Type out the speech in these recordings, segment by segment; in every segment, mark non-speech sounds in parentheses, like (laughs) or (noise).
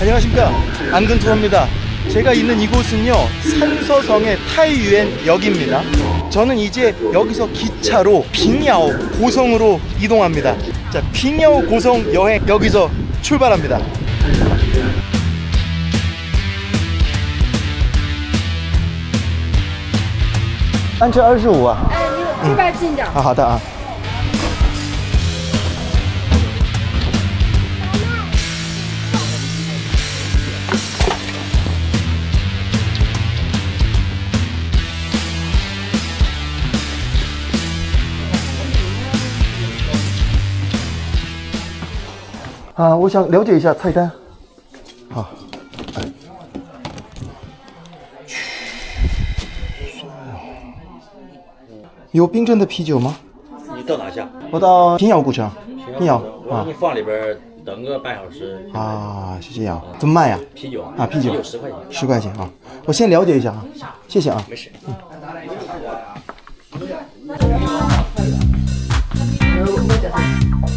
안녕하십니까 안근투어입니다 제가 있는 이곳은요 산서성의 타이유엔 역입니다 저는 이제 여기서 기차로 빙야오 고성으로 이동합니다 자 빙야오 고성 여행 여기서 출발합니다 单车二十五啊，哎，你这边近点儿。啊好的啊。 啊，我想了解一下菜单。好。有冰镇的啤酒吗？你到哪下？我到平遥古城。平遥啊我给你放里边儿，等个半小时。啊，是这样，怎么卖呀？啤酒啊，啤酒十块钱。十块钱啊，我先了解一下啊，谢谢啊。没事。핑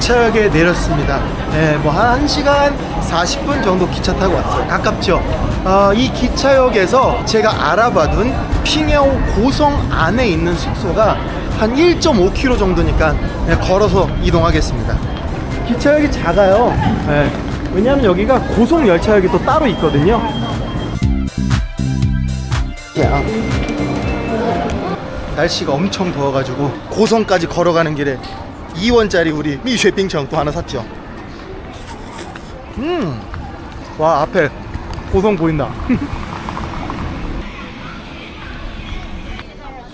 기차역에 내렸습니다. 네, 뭐한 1시간 40분 정도 기차 타고 왔어요. 가깝죠? 어, 이 기차역에서 제가 알아봐둔 핑야오 고성 안에 있는 숙소가 한 1.5km 정도니까 네, 걸어서 이동하겠습니다. 기차역이 작아요. 네, 왜냐하면 여기가 고속 열차역이 또 따로 있거든요. 야. 날씨가 엄청 더워가지고 고성까지 걸어가는 길에 2원짜리 우리 미쉐빙청 또 하나 샀죠. 음, 와 앞에 고성 보인다. (laughs)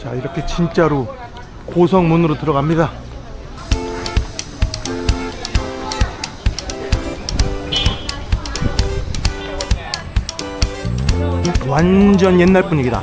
자 이렇게 진짜로 고성 문으로 들어갑니다. 완전 옛날 분위기다.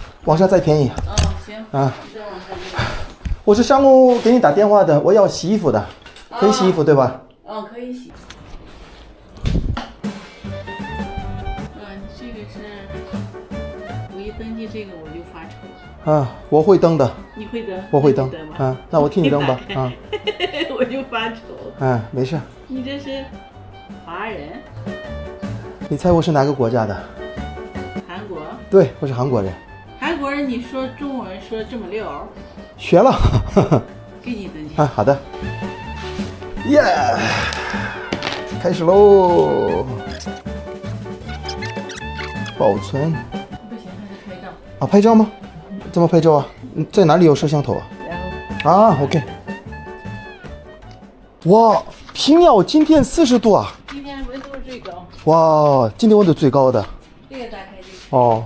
网上再便宜。哦，行。啊。我是上午给你打电话的，我要洗衣服的，可以洗衣服对吧？哦，可以洗。嗯，这个是我一登记这个我就发愁。啊，我会登的，你会登？我会登？啊，那我替你登吧啊，(laughs) 我就发愁。嗯，没事。你这是华人？你猜我是哪个国家的？韩国？对，我是韩国人，韩国人你说中文说这么溜，学了。(laughs) 给你登记。啊，好的。耶、开始喽。保存不行，还得拍照。啊，拍照吗？怎么拍照啊？嗯在哪里有摄像头啊？啊，OK。哇，平遥今天四十度啊！今天温度最高，哇，今天温度最高的这个打开就哦，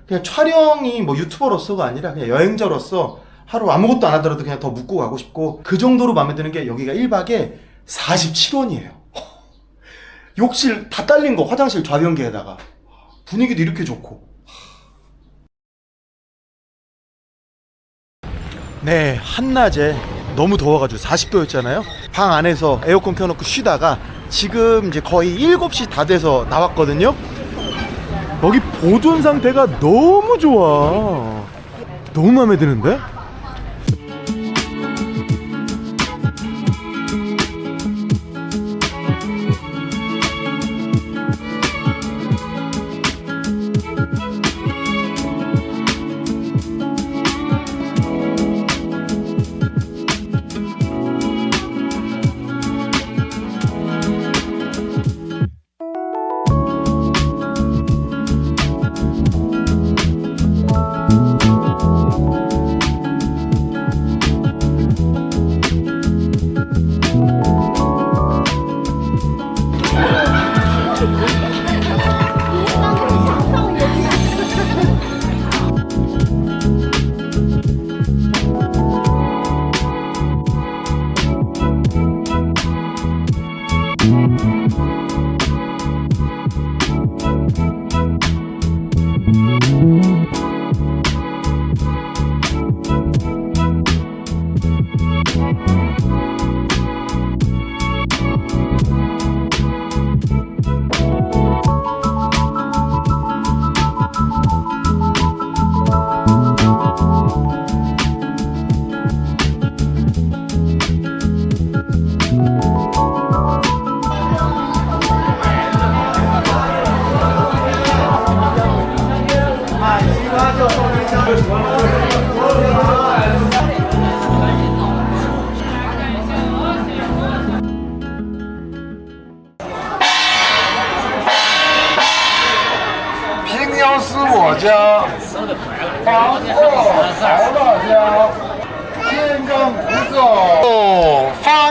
그냥 촬영이 뭐 유튜버로서가 아니라 그냥 여행자로서 하루 아무것도 안 하더라도 그냥 더 묵고 가고 싶고 그 정도로 마음에 드는 게 여기가 1박에 47원이에요. (laughs) 욕실 다 딸린 거 화장실 좌변기에다가. 분위기도 이렇게 좋고. 네 한낮에 너무 더워가지고 40도였잖아요. 방 안에서 에어컨 켜놓고 쉬다가 지금 이제 거의 7시 다 돼서 나왔거든요 여기 보존 상태가 너무 좋아 너무 마음에 드는데? 走，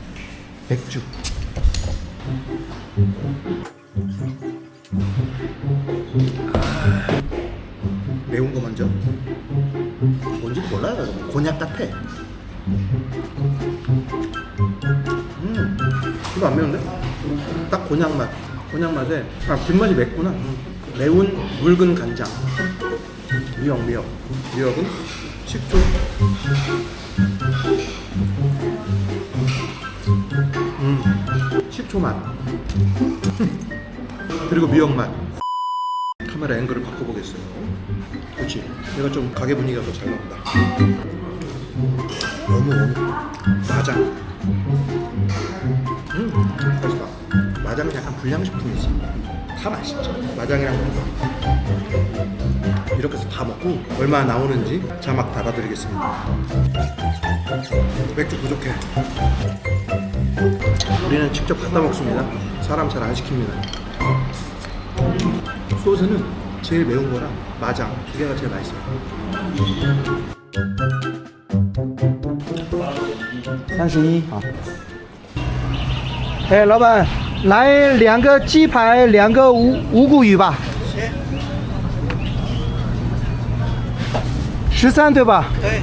맥주. 매운 거 먼저? 뭔지도 몰라요. 곤약 같아. 음 이거 안 매운데? 딱 곤약 맛. 곤약 맛에 아 뒷맛이 맵구나. 매운 묽은 간장. 미역 미역. 미역은 식초 식초 맛 그리고 미역 맛. 카메라 앵글을 바꿔보겠어요. 그렇지 내가 좀 가게 분위기가 더 잘 나온다. 너무 마장. 음 맛있다. 마장은 약간 불량식품이지. 다 맛있죠 마장이랑 먹어 이렇게 해서 다 먹고 얼마나 나오는지 자막 달아드리겠습니다. 맥주 부족해 우리는 직접 갖다 먹습니다 사람 잘 안 시킵니다 소스는 제일 매운 거랑 마장 두 개가 제일 맛있어요 三十一啊。哎，老板，来两个鸡排，两个无无骨鱼吧。十三对吧？对。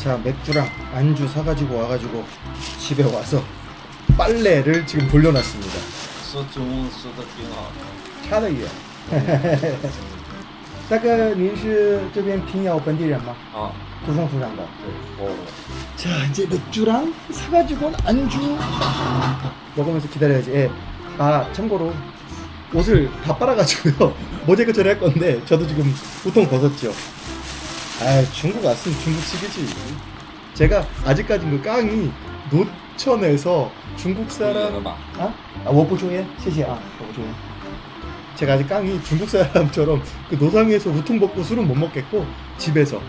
자, 맥주랑 안주 사가지고 와가지고 집에 와서 빨래를 지금 돌려놨습니다. 说中文说的挺好的。差得远。大哥，您是这边平遥本地人吗？啊， 부산 부산다. 我 자 이제 맥주랑 사가지고 안주 먹으면서 기다려야지 예. 아 참고로 옷을 다 빨아가지고요 (laughs) 모자이크 처리할 건데 저도 지금 보통 벗었죠 아 중국 왔으면 중국식이지. 제가 아직까지 그 깡이 노천에서 중국 사람 아? 아 워포종해? 시시 아 워포종해. 제가 아직 깡이 중국 사람처럼 그 노상에서 우통 벗고 술은 못 먹겠고 집에서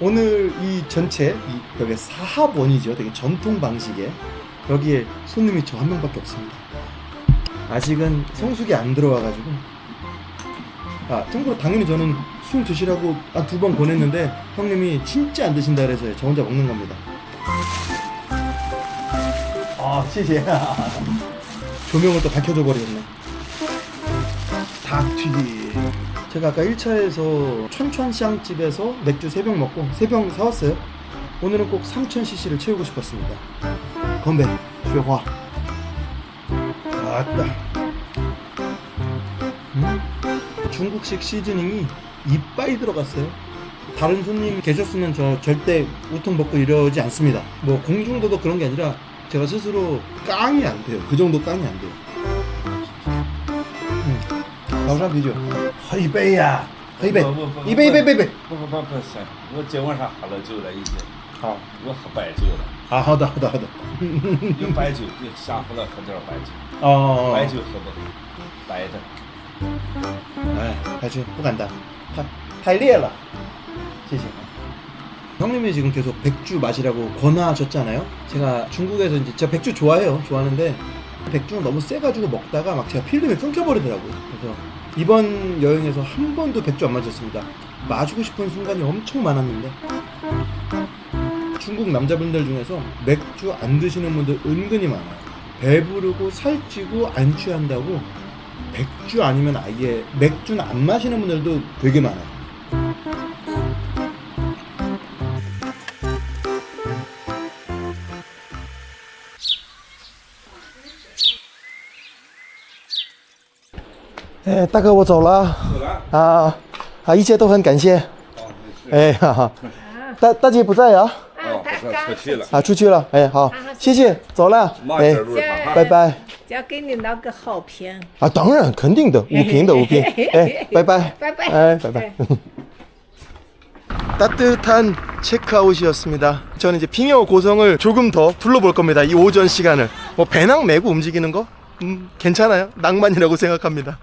오늘 이 전체 이 여기 사합원이죠. 되게 전통 방식의 여기에 손님이 저 한 명밖에 없습니다. 아직은 성숙이 안 들어와가지고 아 참고로 당연히 저는 술 드시라고 한두번 보냈는데 형님이 진짜 안 드신다 그래서 저 혼자 먹는 겁니다. 아, 谢谢. 조명을 또 밝혀줘 버리겠네. 닭튀김. 제가 아까 1차에서 촌촌샹집에서 맥주 3병 먹고 3병 사왔어요. 오늘은 꼭 3000cc를 채우고 싶었습니다. 건배, 쉐화. 아따. 음? 중국식 시즈닝이 이빨이 들어갔어요. 다른 손님 계셨으면 저 절대 우통 벗고 이러지 않습니다. 뭐 공중도도 그런 게 아니라 제가 스스로 깡이 안 돼요. 그 정도 깡이 안 돼요. 음. 나오산 비죠. 喝一杯呀，喝一杯不不不，不一杯一杯杯杯。不不不不是，我今晚上喝了酒了已经，好，我喝白酒了，啊，好的，好的，好的。有白酒，就下午了喝点白酒，哦，白酒喝不喝，白的。 哎，还是不敢当，太太烈了。谢谢。 형님이 지금 계속 백주 마시라고 권하셨잖아요. 제가 중국에서 이제 제가 백주 좋아해요. 좋아하는데 백주는 너무 세가지고 먹다가 막 제가 필름이 끊겨버리더라고요. 그래서 이번 여행에서 한 번도 백주 안 마셨습니다. 마시고 싶은 순간이 엄청 많았는데 중국 남자분들 중에서 맥주 안 드시는 분들 은근히 많아요. 배부르고 살찌고 안 취한다고 백주 아니면 아예 맥주는 안 마시는 분들도 되게 많아요. 예, 大哥，我走了啊啊，一切都很感谢。哎，哈哈，大大姐不在啊哦，不是出去了，啊，出去了。哎，好，谢谢，走了。哎，路上拜拜。 只要给你拿个好评，啊，当然，肯定的，五瓶的五瓶。哎，拜拜，拜拜哎，拜拜。 (laughs) (laughs) 따뜻한 체크아웃이었습니다. 저는 이제 핑여 고성을 조금 더 둘러볼 겁니다. 이 오전 시간을 뭐 배낭 메고 움직이는 거, 음, 괜찮아요. 낭만이라고 생각합니다.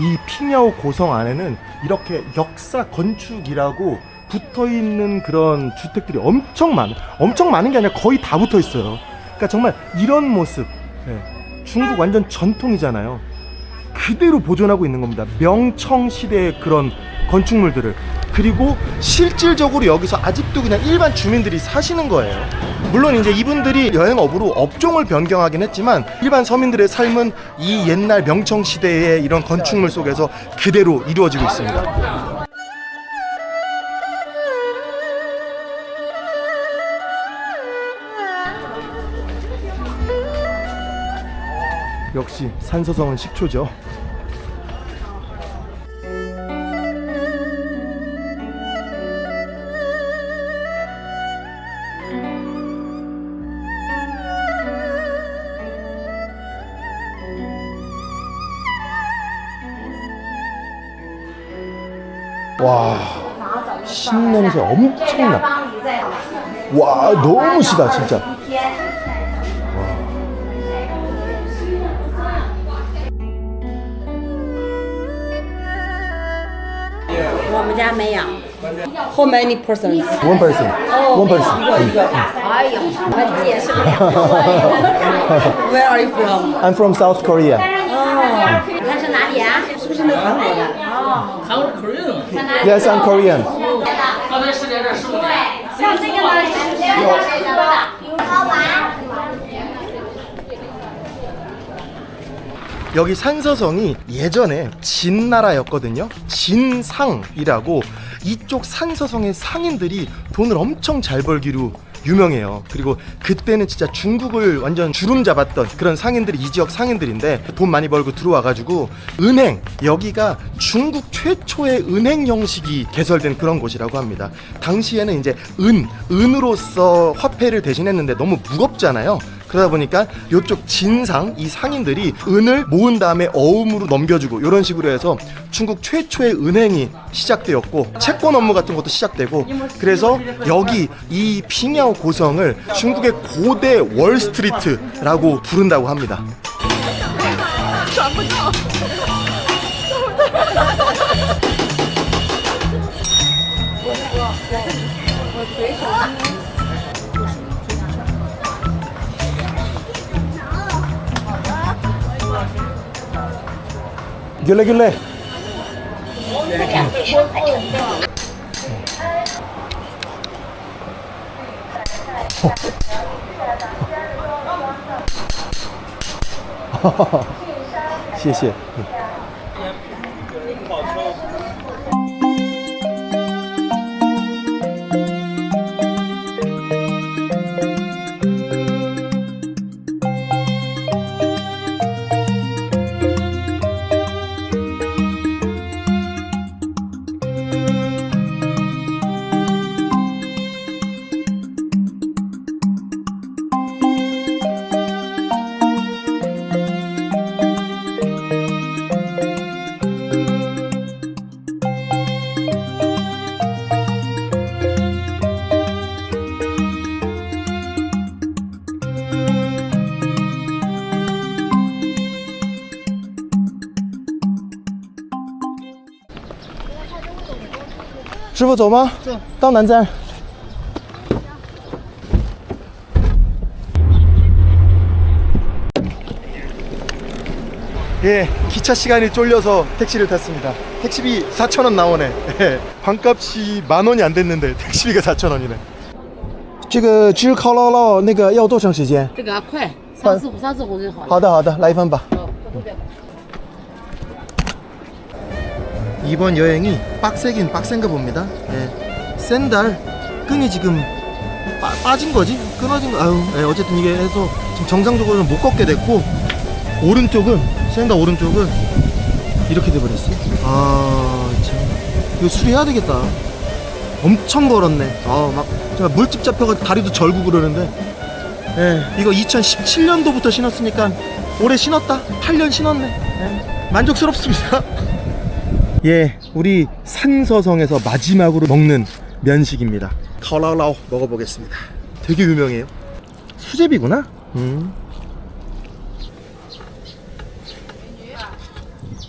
이 핑야오 고성 안에는 이렇게 역사 건축이라고 붙어 있는 그런 주택들이 엄청 많아. 엄청 많은 게 아니라 거의 다 붙어 있어요. 그러니까 정말 이런 모습. 예, 중국 완전 전통이잖아요. 그대로 보존하고 있는 겁니다. 명청 시대의 그런 건축물들을. 그리고 실질적으로 여기서 아직도 그냥 일반 주민들이 사시는 거예요. 물론 이제 이분들이 여행업으로 업종을 변경하긴 했지만 일반 서민들의 삶은 이 옛날 명청 시대의 이런 건축물 속에서 그대로 이루어지고 있습니다. 역시 산서성은 식초죠. 냄새 엄청나. 와, 너무 시다 진짜. 我们家没有。How many persons？ One person, one (laughs) person. 哎呦，我解释不了。Where are you from？ I'm from South Korea. 他是哪里啊？是不是那韩国的？哦，韩国口音， Yes, I'm Korean. 刚才是在这十五年。像这个呢是谁说的？好玩。 여기 산서성이 예전에 진나라였거든요. 진상이라고 이쪽 산서성의 상인들이 돈을 엄청 잘 벌기로 유명해요. 그리고 그때는 진짜 중국을 완전 주름 잡았던 그런 상인들이 이 지역 상인들인데 돈 많이 벌고 들어와가지고 은행 여기가 중국 최초의 은행 형식이 개설된 그런 곳이라고 합니다. 당시에는 이제 은 은으로서 화폐를 대신했는데 너무 무겁잖아요. 그러다 보니까 이쪽 진상 이 상인들이 은을 모은 다음에 어음으로 넘겨주고 이런 식으로 해서 중국 최초의 은행이 시작되었고 채권 업무 같은 것도 시작되고 그래서 여기 이 핑야오 고성을 중국의 고대 월스트리트라고 부른다고 합니다. 귤레 귤레. 어. 谢谢。 师傅走吗？走，到南站。 예, 기차 시간이 쫄려서 택시를 탔습니다. 택시비 4,000원 나오네. (laughs) 예, 반값이 만 원이 안 됐는데 택시비가 4,000원이네. 这个吃烤姥姥那个要多长时间？这个快，三四三四分钟好了。好的好的，来一份吧。 이번 여행이 빡세긴 빡센가 봅니다. 예. 샌달 끈이 지금 빠, 진 거지? 끊어진 거. 아유, 예, 어쨌든 이게 해서 지금 정상적으로는 못 걷게 됐고 오른쪽은 샌달 오른쪽은 이렇게 돼버렸어. 아, 참 이거 수리해야 되겠다. 엄청 걸었네. 아, 막 제가 물집 잡혀가 다리도 절고 그러는데. 예, 이거 2017년도부터 신었으니까 올해 신었다. 8년 신었네. 예, 만족스럽습니다. (laughs) 예, 우리 산서성에서 마지막으로 먹는 면식입니다. 카라라오 먹어보겠습니다. 되게 유명해요. 수제비구나. 음.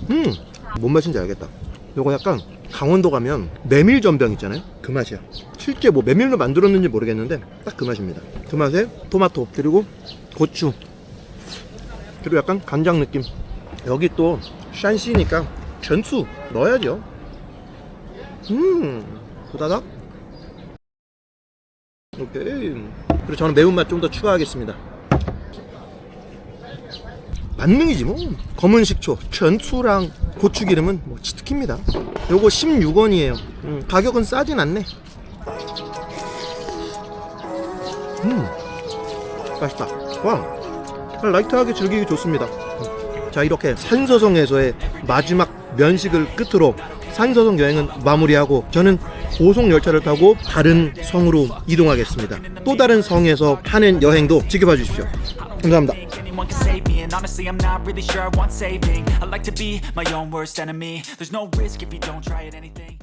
음, 뭔 맛인지 알겠다. 요거 약간 강원도 가면 메밀 전병 있잖아요. 그 맛이야. 실제 뭐 메밀로 만들었는지 모르겠는데 딱 그 맛입니다. 그 맛에 토마토 그리고 고추 그리고 약간 간장 느낌. 여기 또 샨시니까 전수 넣어야죠. 음, 후다닥. 오케이. 그리고 저는 매운맛 좀 더 추가하겠습니다. 만능이지 뭐. 검은 식초, 전수랑 고추기름은 뭐 치트키입니다. 요거 16원이에요. 음, 가격은 싸진 않네. 음, 맛있다. 와, 라이트하게 즐기기 좋습니다. 자 이렇게 산서성에서의 마지막 면식을 끝으로 산서성 여행은 마무리하고 저는 고속 열차를 타고 다른 성으로 이동하겠습니다. 또 다른 성에서 하는 여행도 지켜봐 주십시오. 감사합니다. anyone can save me And honestly I'm not really sure I want saving I like to be my own worst enemy There's no risk if you don't try it anything